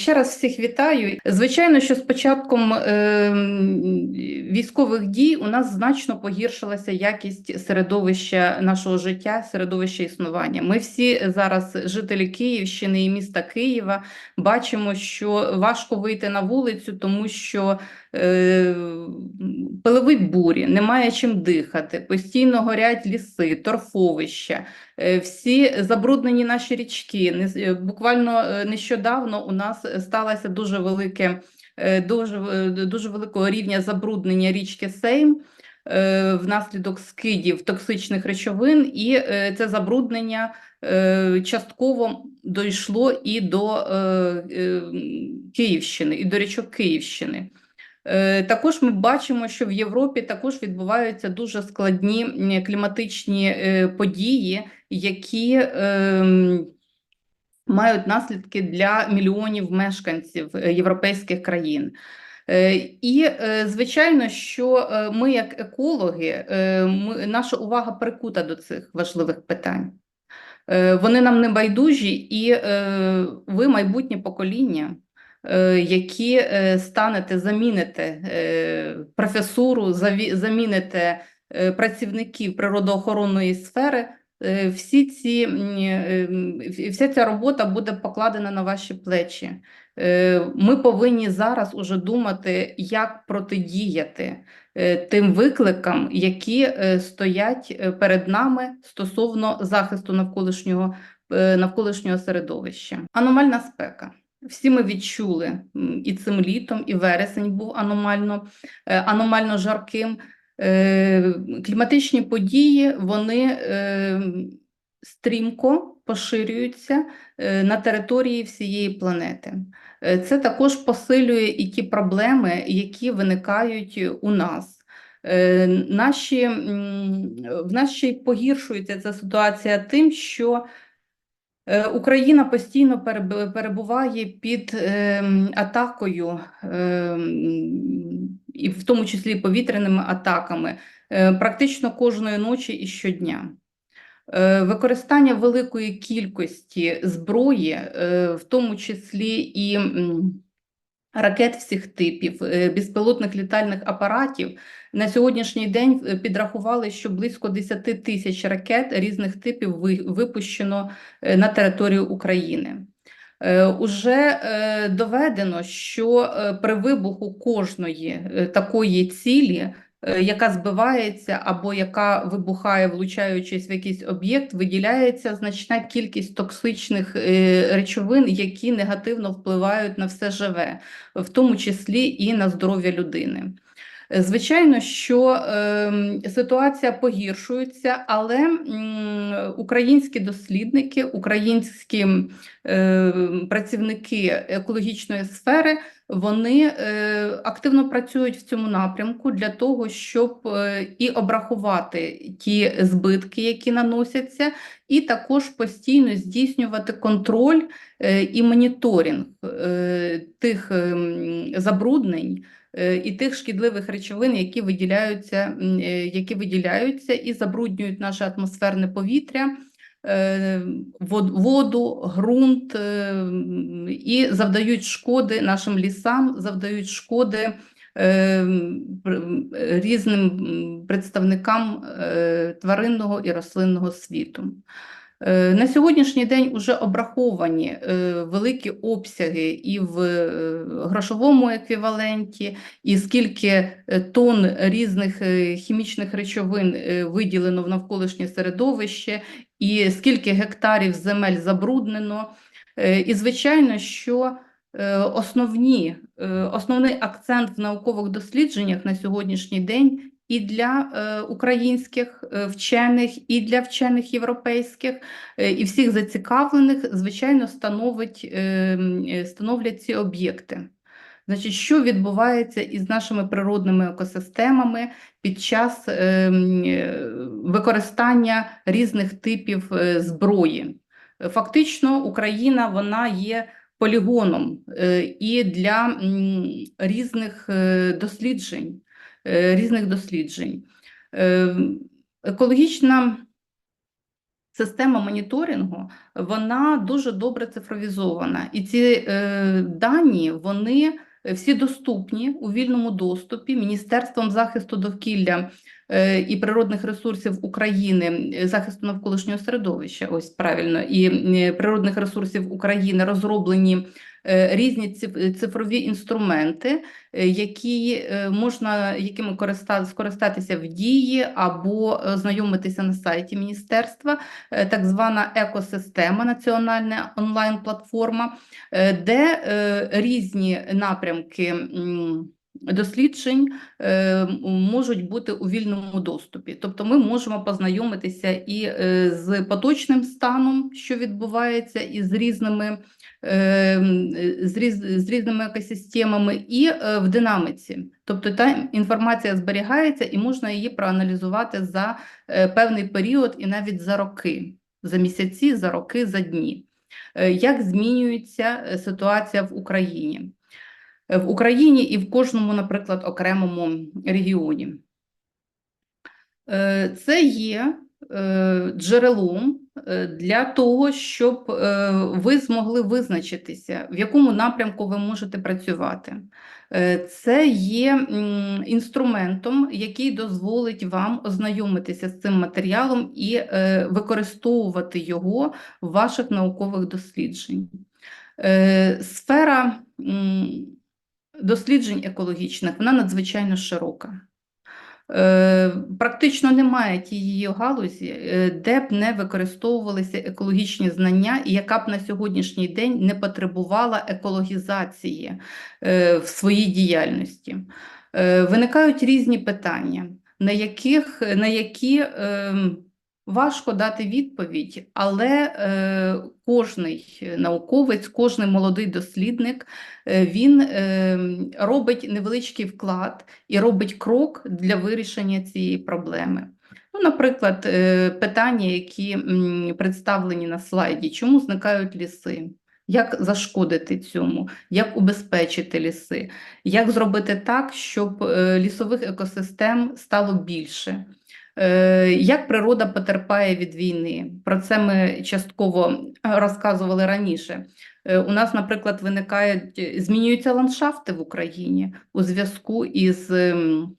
Ще раз всіх вітаю. Звичайно, що з початком е, військових дій у нас значно погіршилася якість середовища нашого життя, середовища існування. Ми всі зараз, жителі Київщини і міста Києва, бачимо, що важко вийти на вулицю, тому що е, пиловить бурі, немає чим дихати, постійно горять ліси, торфовища. Е, Всі забруднені наші річки. Е, Буквально нещодавно у нас сталося дуже велике, дуже, дуже великого рівня забруднення річки Сейм внаслідок скидів токсичних речовин, і це забруднення частково дійшло і до Київщини, і до річок Київщини. Е, Також ми бачимо, що в Європі також відбуваються дуже складні кліматичні е, події, які ем, мають наслідки для мільйонів мешканців е, європейських країн. І, звичайно, що ми, як екологи, наша увага прикута до цих важливих питань. Вони нам не байдужі, і ви, майбутнє покоління, які е, станете, заміните е, професуру, заміните е, працівників природоохоронної сфери, е, всі ці, е, вся ця робота буде покладена на ваші плечі. Е, Ми повинні зараз уже думати, як протидіяти е, тим викликам, які е, стоять е, перед нами стосовно захисту навколишнього, е, навколишнього середовища. Аномальна спека. Всі ми відчули і цим літом, і вересень був аномально, е, аномально жарким. Е, Кліматичні події вони е, стрімко поширюються на території всієї планети. Це також посилює і ті проблеми, які виникають у нас. Наші, в нас ще й погіршується ця ситуація тим, що Україна постійно перебуває під ем, атакою, ем, і в тому числі повітряними атаками, е, практично кожної ночі і щодня. Е, Використання великої кількості зброї, е, в тому числі і ракет всіх типів, е, безпілотних літальних апаратів, на сьогоднішній день е, підрахували, що близько 10 тисяч ракет різних типів випущено е, на територію України. Уже доведено, що при вибуху кожної такої цілі, яка збивається або яка вибухає, влучаючись в якийсь об'єкт, виділяється значна кількість токсичних е, речовин, які негативно впливають на все живе, в тому числі і на здоров'я людини. Звичайно, що ем, ситуація погіршується, але українські дослідники, українські е, працівники екологічної сфери, вони е, активно працюють в цьому напрямку для того, щоб е, і обрахувати ті збитки, які наносяться, і також постійно здійснювати контроль е, і моніторинг тих ем, забруднень і тих шкідливих речовин, які виділяються, е, які виділяються і забруднюють наше атмосферне повітря, е, воду, ґрунт е, і завдають шкоди нашим лісам, завдають шкоди е, е, різним представникам е, тваринного і рослинного світу. Е, На сьогоднішній день вже обраховані е, великі обсяги і в е, грошовому еквіваленті, і скільки тонн різних хімічних речовин виділено в навколишнє середовище, і скільки гектарів земель забруднено. І, звичайно, що основні, основний акцент в наукових дослідженнях на сьогоднішній день і для е, українських е, вчених, і для вчених європейських, е, і всіх зацікавлених, звичайно, становить, е, е, становлять ці об'єкти. Значить, що відбувається із нашими природними екосистемами під час е, е, використання різних типів зброї? Фактично, Україна вона є полігоном і для різних досліджень, різних досліджень. Е, Екологічна система моніторингу вона дуже добре цифровізована, і ці е, дані вони всі доступні у вільному доступі Міністерством захисту довкілля е, і природних ресурсів України, е, захисту навколишнього середовища, ось правильно, і е, природних ресурсів України розроблені е, різні цифрові інструменти, е, які е, можна якими скористатися в дії або е, знайомитися на сайті міністерства, е, так звана екосистема, національна онлайн-платформа, е, де е, різні напрямки досліджень е, можуть бути у вільному доступі. Тобто ми можемо познайомитися і е, з поточним станом, що відбувається, і з різними, е, з різ, з різними екосистемами, і е, в динаміці. Тобто та інформація зберігається і можна її проаналізувати за е, певний період і навіть за роки, за місяці, за роки, за дні. Е, Як змінюється ситуація в Україні? В Україні і в кожному, наприклад, окремому регіоні. Це є джерелом для того, щоб е, ви змогли визначитися, в якому напрямку ви можете працювати. Е, Це є інструментом, який дозволить вам ознайомитися з цим матеріалом і е, використовувати його в ваших наукових досліджень. Е, Сфера досліджень екологічних вона надзвичайно широка. Е, Практично немає тієї галузі, е, де б не використовувалися екологічні знання, і яка б на сьогоднішній день не потребувала екологізації е, в своїй діяльності. Виникають різні питання, на яких, на які ем, важко дати відповідь, але е, кожний науковець, кожний молодий дослідник е, він е, робить невеличкий вклад і робить крок для вирішення цієї проблеми. Ну, наприклад, е, питання, які представлені на слайді, чому зникають ліси? Як зашкодити цьому, як убезпечити ліси, як зробити так, щоб е, лісових екосистем стало більше? Е, Як природа потерпає від війни? Про це ми частково розказували раніше. Е, У нас, наприклад, виникають, е, змінюються ландшафти в Україні у зв'язку із ем,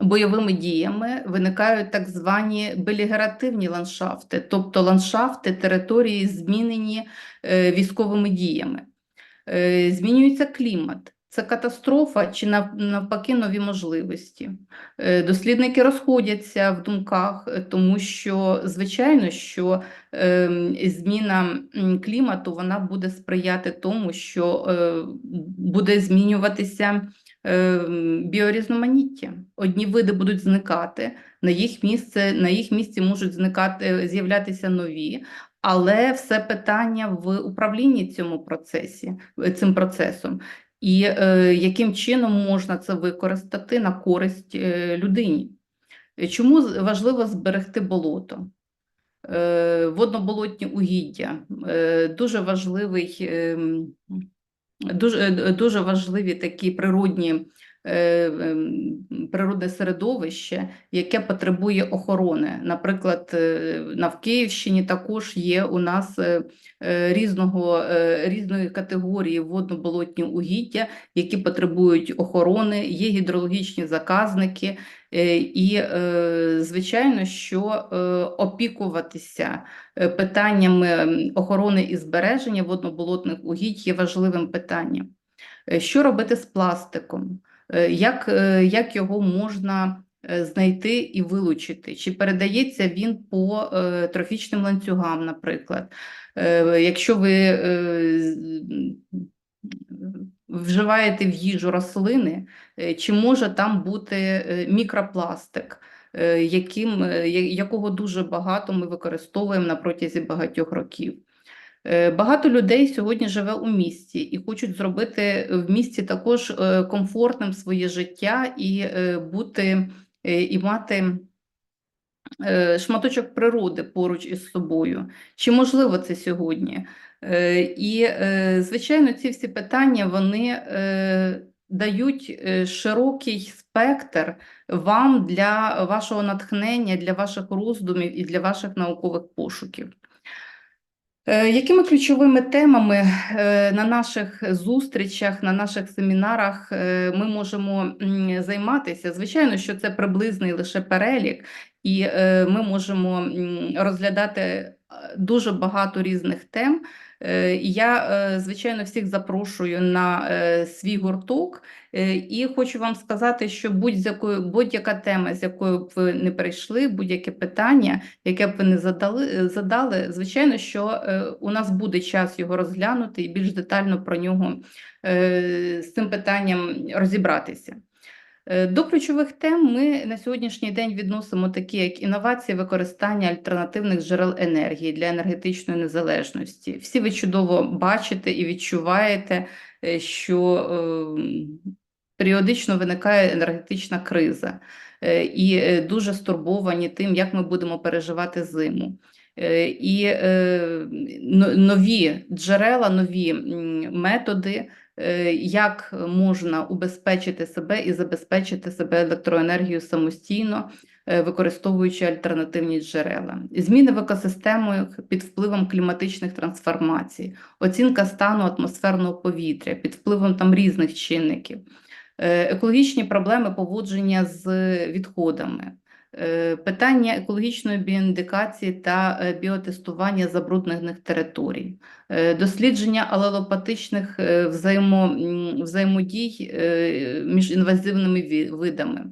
бойовими діями, виникають так звані белігеративні ландшафти, тобто ландшафти території, змінені е, військовими діями. Е, Змінюється клімат. Це катастрофа чи навпаки нові можливості. Е, Дослідники розходяться в думках, е, тому що, звичайно, що ем, зміна клімату вона буде сприяти тому, що е, буде змінюватися ем, біорізноманіття. Одні види будуть зникати, на їх місце, на їх місці можуть зникати, з'являтися нові. Але все питання в управлінні цьому процесі, цим процесом. І е, яким чином можна це використати на користь е, людині? Чому важливо зберегти болото? Е, водноболотні угіддя е, дуже важливий, Е, дуже, е, дуже важливі такі природні. Е, ем, Природне середовище, яке потребує охорони. Наприклад, е, на Київщині також є у нас е, різного, різної категорії водно-болотні угіддя, які потребують охорони, є гідрологічні заказники, і, звичайно, що опікуватися питаннями охорони і збереження водно-болотних угідь є важливим питанням. Що робити з пластиком? Е, Як, е, як його можна е, знайти і вилучити? Чи передається він по трофічним ланцюгам, наприклад? Якщо ви вживаєте в їжу рослини, чи може там бути мікропластик, яким, якого дуже багато ми використовуємо на протязі багатьох років? Е, Багато людей сьогодні живе у місті і хочуть зробити в місті також е, комфортним своє життя і е, бути і мати шматочок природи поруч із собою. Чи можливо це сьогодні? І, звичайно, ці всі питання вони дають широкий спектр вам для вашого натхнення, для ваших роздумів і для ваших наукових пошуків. Е, Якими ключовими темами е, на наших зустрічах, на наших семінарах е, ми можемо займатися? Звичайно, що це приблизний лише перелік, і ми можемо розглядати дуже багато різних тем. Е, Я, е, звичайно, всіх запрошую на е, свій гурток, і хочу вам сказати, що будь-якою будь-яка тема, з якою б ви не прийшли, будь-яке питання, яке б ви не задали, задали, звичайно, що у нас буде час його розглянути і більш детально про нього з цим питанням розібратися. Е, До ключових тем ми на сьогоднішній день відносимо такі, як інновації використання альтернативних джерел енергії для енергетичної незалежності. Всі ви чудово бачите і відчуваєте, е, що е, періодично виникає енергетична криза, е, і дуже стурбовані тим, як ми будемо переживати зиму. І но- нові джерела, нові методи, як можна убезпечити себе і забезпечити себе електроенергією самостійно, е, використовуючи альтернативні джерела. Зміни в екосистемах під впливом кліматичних трансформацій, оцінка стану атмосферного повітря під впливом там різних чинників. Е, екологічні проблеми поводження з відходами, е, питання екологічної біоіндикації та е, біотестування забруднених територій, е, дослідження алелопатичних е, взаємо, взаємодій е, між інвазивними видами.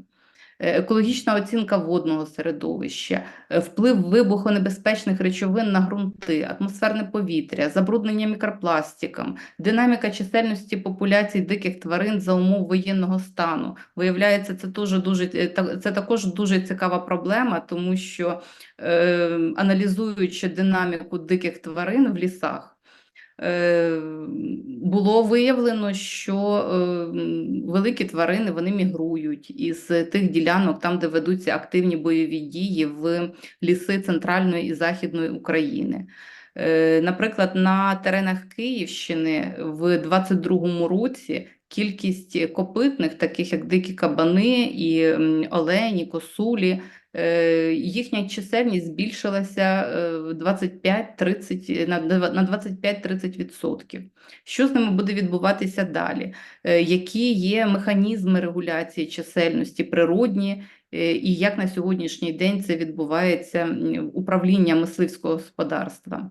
Е, Екологічна оцінка водного середовища, е, вплив вибухонебезпечних речовин на ґрунти, атмосферне повітря, забруднення мікропластиком, динаміка чисельності популяцій диких тварин за умов воєнного стану. Виявляється, це дуже дуже це також дуже цікава проблема, тому що е, аналізуючи динаміку диких тварин в лісах. Е, Було виявлено, що е, великі тварини вони мігрують із тих ділянок, там, де ведуться активні бойові дії в ліси Центральної і Західної України. Е, Наприклад, на теренах Київщини в 22-му році кількість копитних, таких як дикі кабани і олені, косулі, їхня чисельність збільшилася е, в 25-30, на дв- на 25-30%. Що з ними буде відбуватися далі? Е, Які є механізми регуляції чисельності природні, е, і як на сьогоднішній день це відбувається управління мисливського господарства?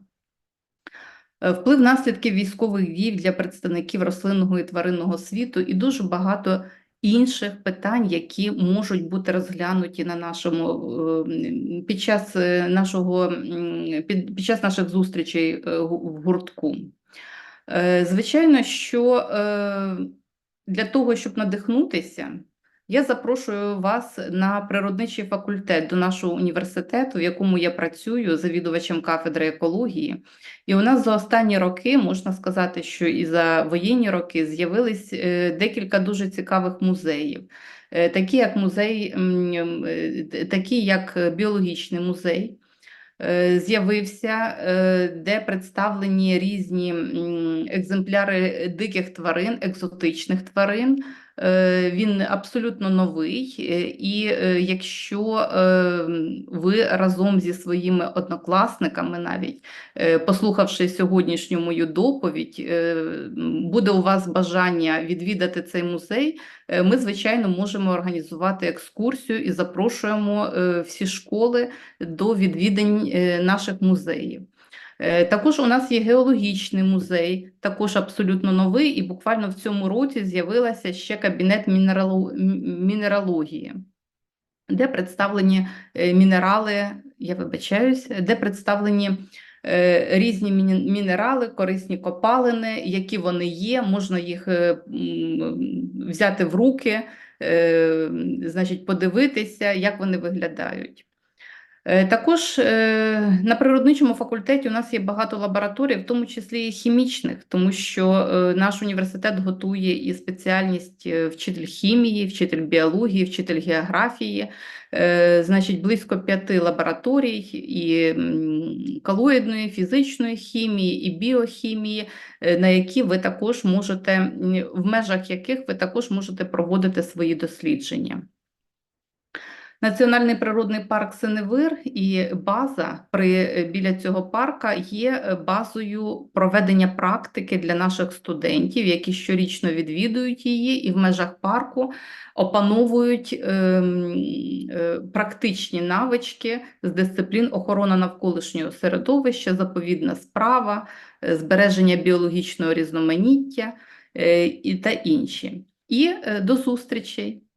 Е, Вплив наслідків військових дій для представників рослинного і тваринного світу і дуже багато інших питань, які можуть бути розглянуті на нашому е, під час е, нашого під, під час наших зустрічей е, в гуртку. Е, Звичайно, що для того, щоб надихнутися, я запрошую вас на природничий факультет до нашого університету, в якому я працюю завідувачем кафедри екології. І у нас за останні роки можна сказати, що і за воєнні роки з'явились е, декілька дуже цікавих музеїв. Е, Такі як музей, е, такі як біологічний музей, з'явився, де представлені різні екземпляри диких тварин, екзотичних тварин. Е, Він абсолютно новий, е, і е, якщо ви разом зі своїми однокласниками, навіть послухавши сьогоднішню мою доповідь, буде у вас бажання відвідати цей музей, ми, звичайно, можемо організувати екскурсію і запрошуємо всі школи до відвідань наших музеїв. Е, Також у нас є геологічний музей, також абсолютно новий, і буквально в цьому році з'явилася ще кабінет мінералогії, де представлені е, мінерали, я вибачаюсь, де представлені е, різні мінерали, корисні копалини, які вони є, можна їх взяти в руки, значить, подивитися, як вони виглядають. Е, Також е, на природничому факультеті у нас є багато лабораторій, в тому числі і хімічних, тому що е, наш університет готує і спеціальність вчитель хімії, вчитель біології, вчитель географії. Значить, близько п'яти лабораторій і м, колоїдної, фізичної хімії, і біохімії, на які ви також можете, в межах яких ви також можете проводити свої дослідження. Національний природний парк Синевир і база при е, біля цього парка є е, базою проведення практики для наших студентів, які щорічно відвідують її, і в межах парку опановують ем, е, практичні навички з дисциплін охорона навколишнього середовища, заповідна справа, збереження біологічного різноманіття і та інші. І до зустрічей!